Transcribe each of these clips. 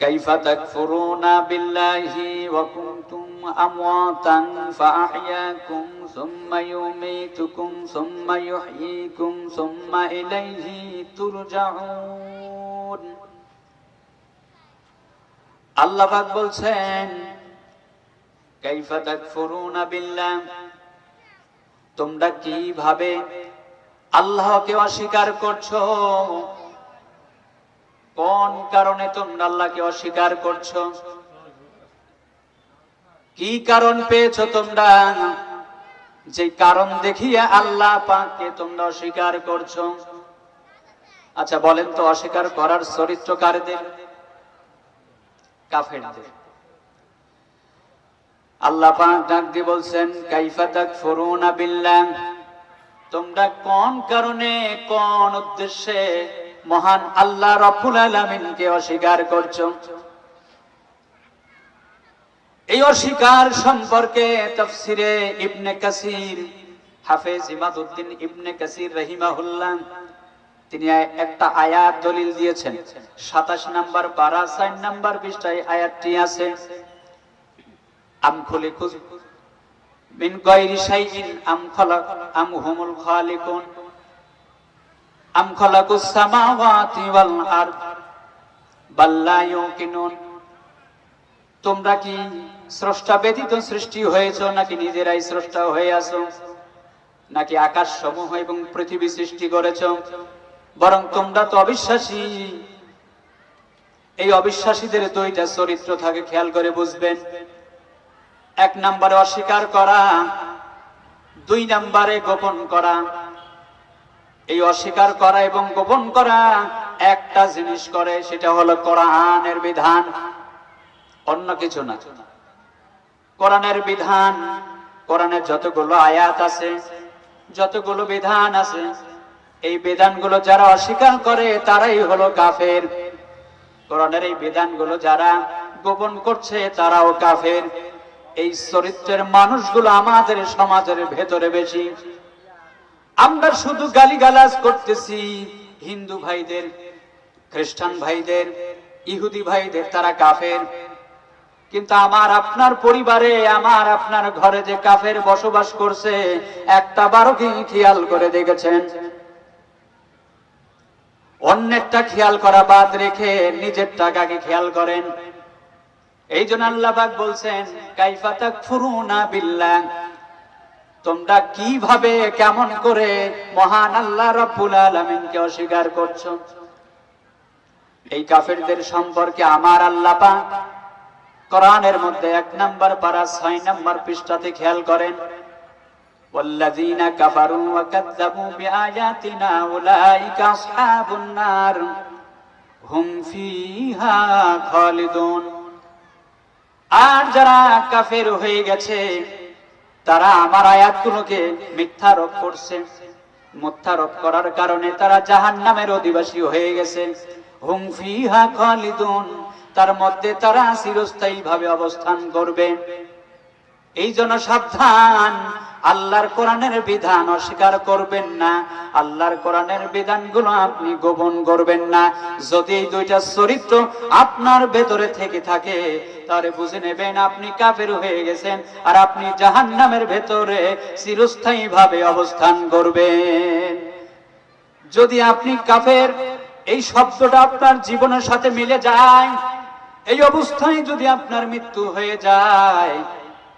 كيف تكفرون بالله وكنتم أمواتا فأحياكم ثم يميتكم ثم يحييكم ثم إليه ترجعون আল্লাহ পাক বলছেন কাইফা তাকফুরুনা বিল্লাহ তোমরা কিভাবে আল্লাহকে অস্বীকার করছো কোন কারণে তোমরা আল্লাহকে অস্বীকার করছ? কি কারণ পেয়েছ তোমরা? যে কারণ দেখিয়ে আল্লাহ পাককে তোমরা অস্বীকার করছ। আচ্ছা বলেন তো, অস্বীকার করার চরিত্র কারদের? কাফেরদের। আল্লাহ পাক ডাক দিয়ে বলছেন, কাইফা তাকফুরুনা বিল্লাহ। তোমরা কোন কারণে, কোন উদ্দেশ্যে মহান আল্লাহ রব্বুল আলামিনকে অস্বীকার করছ। এই অস্বীকার সম্পর্কে তাফসিরে ইবনে কাসির, হাফেজ ইমাদউদ্দিন ইবনে কাসির রহিমাহুল্লাহ, তিনি একটা আয়াত দলিল দিয়েছেন। সাতাশ নাম্বার পারা সাইন নাম্বার পৃষ্ঠায় আয়াতটি আছে, আম খুলিকুজ মিন গায়রি শাইইন, আম খালাক, আম হুমুল খালিকুন। আম খালাকুস সামাওয়াতি ওয়াল আরদ বাল লা ইউকিনুন তোমরা কি স্রষ্টা ব্যতীত সৃষ্টি হয়েছো, নাকি নিজেরাই স্রষ্টা হয়ে আছো? নাকি আকাশ সমূহ এবং পৃথিবী সৃষ্টি করেছ? বরং তোমরা তো অবিশ্বাসী। এই অবিশ্বাসীদের দুইটা চরিত্র থাকে, খেয়াল করে বুঝবেন। এক নাম্বারে অস্বীকার করা, দুই নাম্বারে গোপন করা। এই অস্বীকার করা এবং গোপন করা একটা জিনিস করে, সেটা হলো কোরআনের বিধান। অন্য কিছু না। কোরআনের বিধান, কোরআনের যতগুলো আয়াত আছে, যতগুলো বিধান আছে, এই বিধানগুলো যারা অস্বীকার করে, তারাই হলো কাফের। কোরআনের এই বিধানগুলো যারা গোপন করছে, তারাও কাফের। এই চরিত্রের মানুষগুলো আমাদের সমাজের ভেতরে বেশি। আমরা শুধু গালিগালাজ করতেছি। হিন্দু ভাইদের, খ্রিস্টান ভাইদের, ইহুদি ভাইদের, তারা কাফের। কিন্তু আমার আপনার পরিবারে, আমার আপনার ঘরে যে কাফের বসবাস করছে, একটা বারো কি খেয়াল করে দেখেছেন? অন্যেরটা খেয়াল করা বাদ রেখে নিজের টাকাকে খেয়াল করেন। এই জন্য আল্লাহ পাক বলছেন, কাইফা তাকফুরুনা বিল্লাহ। তোমরা কিভাবে কেমন করে মহান আল্লাহ রাব্বুল আলামিনকে অস্বীকার করছো এই কাফেরদের সম্পর্কে আমার আল্লাহ পাক কোরআনের মধ্যে এক নাম্বার পারা ছয় নাম্বার পৃষ্ঠাতে খেয়াল করেন والذين كفروا وكذبوا بآياتنا أولئك أصحاب النار هم فيها خالدون আর যারা কাফের হয়ে গেছে তারা আমার আয়াতগুলোকে মিথ্যারোপ করছে। মিথ্যারোপ করার কারণে তারা জাহান নামের অধিবাসী হয়ে গেছে। হুম খালিদুন, তার মধ্যে তারা চিরস্থায়ী ভাবে অবস্থান করবে। এই জন্য সাবধান আল্লাহর কোরআনের বিধান অস্বীকার করবেন না। আল্লাহর কোরআনের বিধানগুলো আপনি গোপন করবেন না। যদি এই দুইটা চরিত্র আপনার ভেতরে থেকে থাকে, তাহলে বুঝে নেবেন আপনি কাফের হয়ে গেছেন আর আপনি জাহান্নামের ভেতরে চিরস্থায়ী ভাবে অবস্থান করবেন। যদি আপনি কাফের, এই শব্দটা আপনার জীবনের সাথে মিলে যায়, এই অবস্থায় যদি আপনার মৃত্যু হয়ে যায়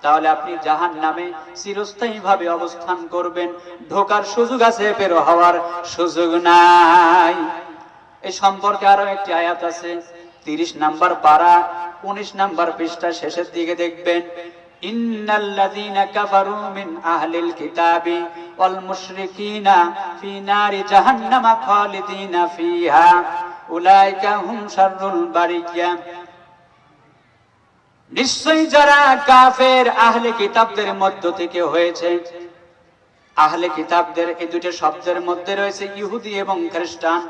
তাহলে আপনি জাহান নামে চিরস্থায়ী ভাবে অবস্থান করবেন। ঢোকার সুযোগ আছে, বেরো হওয়ার সুযোগ নাই। এই সম্পর্কে আরও একটি আয়াত আছে, তিরিশ নাম্বার পারা, উনিশ নাম্বার পৃষ্ঠা শেষের দিকে দেখবেন, ইন্নাল্লাযীনা ফিহা। নিশ্চয়ই যারা কাফের আহলে কিতাবদের মধ্য থেকে হয়েছে, আহলে কিতাবদের এই দুটো শব্দের মধ্যে রয়েছে ইহুদি এবং খ্রিস্টান।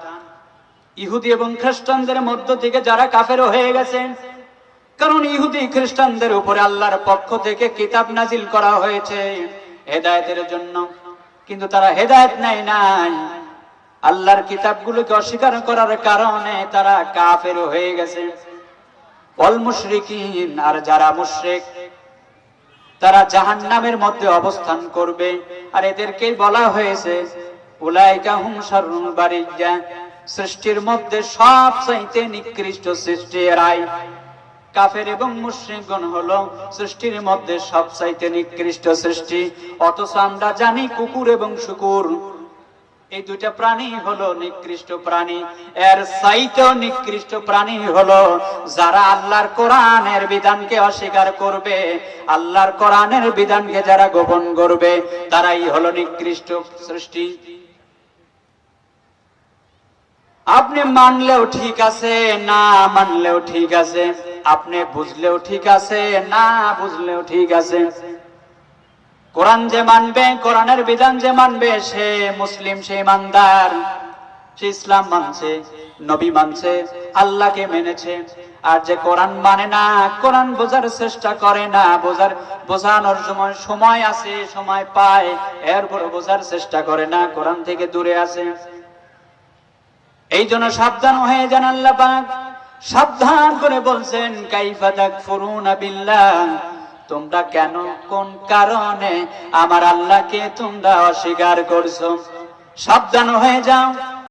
ইহুদি এবং খ্রিস্টানদের মধ্য থেকে যারা কাফের হয়ে গেছে, কারণ ইহুদি খ্রিস্টানদের উপরে আল্লাহর পক্ষ থেকে কিতাব নাজিল করা হয়েছে হেদায়েতের জন্য। কিন্তু তারা হেদায়েত নেয় নাই। আল্লাহর কিতাবগুলোকে অস্বীকার করার কারণে তারা কাফের হয়ে গেছে। অল মুশরিকিন, আর যারা মুশরিক, তারা জাহান্নামের মধ্যে অবস্থান করবে। আর এদেরকেই বলা হয়েছে, উলাইকা হুম বারিয়া সৃষ্টির মধ্যে সব চাইতে নিকৃষ্ট সৃষ্টি এরাই। কাফের এবং মুশরিকগণ হলো সৃষ্টির মধ্যে সব চাইতে নিকৃষ্ট সৃষ্টি। অথচ আমরা জানি কুকুর এবং শুকুর। এই দুইটা প্রাণী হলো নিকৃষ্ট প্রাণী। এর চাইতেও নিকৃষ্ট প্রাণী হলো যারা আল্লাহর কোরআনের বিধানকে অস্বীকার করবে, আল্লাহর কোরআনের বিধানকে যারা গোপন করবে, তারাই হলো নিকৃষ্ট সৃষ্টি। আপনি মানলেও ঠিক আছে, না মানলেও ঠিক আছে, আপনি বুঝলেও ঠিক আছে, না বুঝলেও ঠিক আছে। কোরআন যে মানবে, কোরআনের বিধান যে মানবে, সে মুসলিম, সে ইমানদার। সে ইসলাম মানছে, নবী মানছে, আল্লাহকে মেনেছে। আর যে কোরআন মানে না, কোরআন বোঝার চেষ্টা করে না, বোঝার, বোঝানোর সময় সময় আছে, সময় পায়, এরপরে বোঝার চেষ্টা করে না, কোরআন থেকে দূরে আছে। এই জন্য সাবধান হয়ে যান আল্লাহ পাক। সাবধান করে বলছেন, কাইফা তাকফুরুনা বিল্লাহ। তোমরা কেন কোন কারণে আমার আল্লাহকে তোমরা অস্বীকার করছ? সাবধান হয়ে যাও।